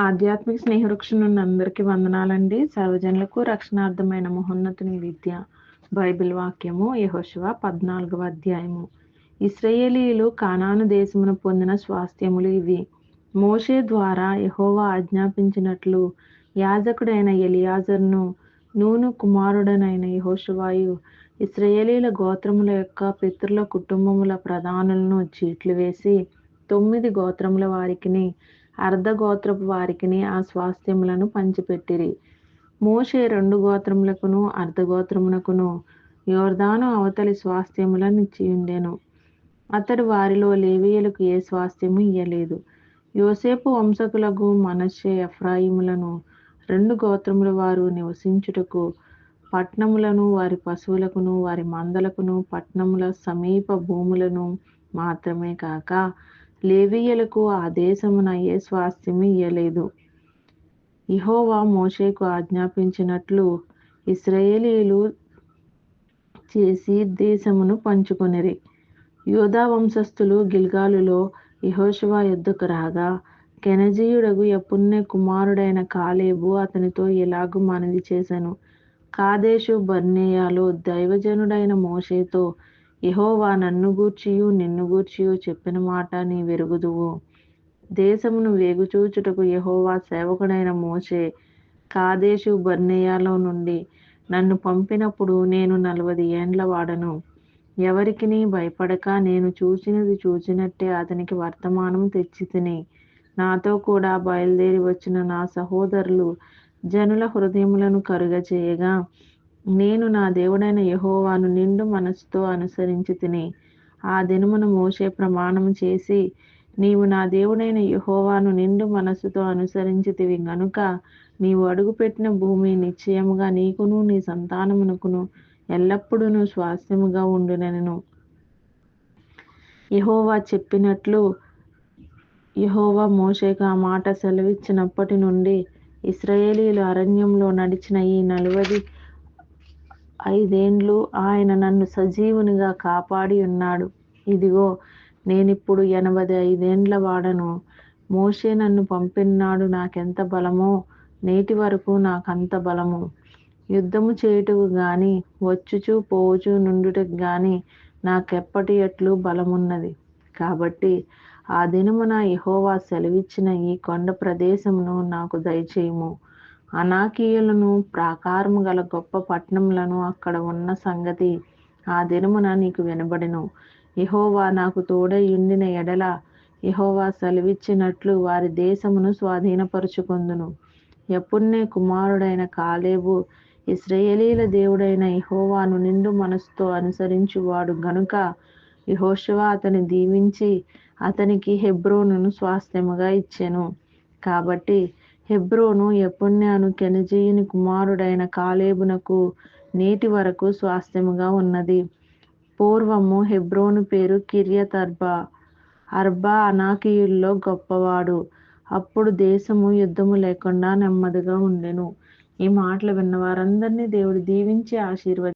ఆధ్యాత్మిక స్నేహవృక్షం నుండి అందరికీ వందనాలండి. సర్వజనులకు రక్షణార్థమైన మహోన్నతుని విద్య బైబిల్ వాక్యము యహోశివ పద్నాలుగవ అధ్యాయము. ఇస్రయేలీలు కానాను దేశమును పొందిన స్వాస్థ్యములు ఇవి. మోషే ద్వారా యహోవా ఆజ్ఞాపించినట్లు యాజకుడైన ఎలియాజర్ను నూను కుమారుడనైన యహోశివాయు ఇస్రయేలీల గోత్రముల యొక్క పితృల కుటుంబముల ప్రధానులను చీట్లు వేసి తొమ్మిది గోత్రముల వారికిని అర్ధగోత్రపు వారికిని ఆ స్వాస్థ్యములను పంచిపెట్టిరి. మోషే రెండు గోత్రములకును అర్ధగోత్రమునకును యోర్దాను అవతలి స్వాస్థ్యములను ఇచ్చి ఉండెను అతడు వారిలో లేవీయులకు ఏ స్వాస్థ్యము ఇయ్యలేదు. యోసేపు వంశకులకు మనషే ఎఫ్రాయిములను రెండు గోత్రముల వారు నివసించుటకు పట్నములను వారి పశువులకును వారి మందలకును పట్నముల సమీప భూములను మాత్రమే కాక లేవీయులకు ఆ దేశమున ఏ స్వాస్థ్యము ఇయ్యలేదు. ఇహోవా మోషేకు ఆజ్ఞాపించినట్లు ఇస్రాయేలీలు చేసి దేశమును పంచుకొనిరి. యోధా వంశస్థులు గిల్గాలులో ఇహోషవా యుద్ధకు రాగా కెనజీయుడగు ఎపుణ్య కుమారుడైన కాలేబు అతనితో ఎలాగూ మనవి చేశాను కాదేశు బర్నేయాలో దైవజనుడైన మోషేతో యహోవా నన్ను గూర్చియు నిన్ను గూర్చియు చెప్పిన మాట నీ వెరుగుదువు. దేశమును వేగుచూచుటకు యహోవా సేవకుడైన మోసే కాదేశు బర్నేయాలో నుండి నన్ను పంపినప్పుడు నేను నలభై ఏండ్ల వాడను. ఎవరికిని భయపడక నేను చూచినది చూచినట్టే అతనికి వర్తమానం తెచ్చి తిని. నాతో కూడా బయలుదేరి వచ్చిన నా సహోదరులు జనుల హృదయములను కరుగ చేయగా నేను నా దేవుడైన యహోవాను నిండు మనసుతో అనుసరించి తిని ఆ దినమును మోసే ప్రమాణం చేసి నీవు నా దేవుడైన యహోవాను నిండు మనస్సుతో అనుసరించితివి గనుక నీవు అడుగుపెట్టిన భూమి నిశ్చయముగా నీకును నీ సంతానమునకును ఎల్లప్పుడూ స్వాస్థ్యముగా ఉండునెను యహోవా చెప్పినట్లు యహోవా మోషేకు ఆ మాట సెలవిచ్చినప్పటి నుండి ఇస్రాయేలీలు అరణ్యంలో నడిచిన ఈ నలభై ఐదేండ్లు ఆయన నన్ను సజీవునిగా కాపాడి ఉన్నాడు. ఇదిగో నేనిప్పుడు ఎనభై ఐదేండ్ల వాడను. మోషే నన్ను పంపినాడు నాకెంత బలమో నేటి వరకు నాకంత బలము. యుద్ధము చేయుటకు గాని వచ్చుచు పోవుచు నుండుటకు గాని నాకెప్పటి ఎట్లు బలమున్నది. కాబట్టి ఆ దినమున యహోవా సెలవిచ్చిన ఈ కొండ ప్రదేశమును నాకు దయచేయము. అనాకీయులను ప్రాకారము గల గొప్ప పట్టణములను అక్కడ ఉన్న సంగతి ఆ దినమున నీకు వినబడెను. యహోవా నాకు తోడై ఉండిన ఎడల యహోవా సెలవిచ్చినట్లు వారి దేశమును స్వాధీనపరుచుకొందును. ఎప్పుడునే కుమారుడైన కాలేబు ఇస్రయేలీల దేవుడైన యహోవాను నిండు మనసుతో అనుసరించువాడు గనుక యహోశివ అతని దీవించి అతనికి హెబ్రోనును స్వాస్థ్యముగా ఇచ్చెను. కాబట్టి హెబ్రోను ఎపుణ్యాను కెనజీయుని కుమారుడైన కాలేబునకు నేటి వరకు స్వాస్థ్యముగా ఉన్నది. పూర్వము హెబ్రోను పేరు కిరియత్ అర్బా. అర్బా అనాకీయుల్లో గొప్పవాడు. అప్పుడు దేశము యుద్ధము లేకుండా నెమ్మదిగా ఉండెను. ఈ మాటలు విన్న వారందరినీ దేవుడు దీవించి ఆశీర్వది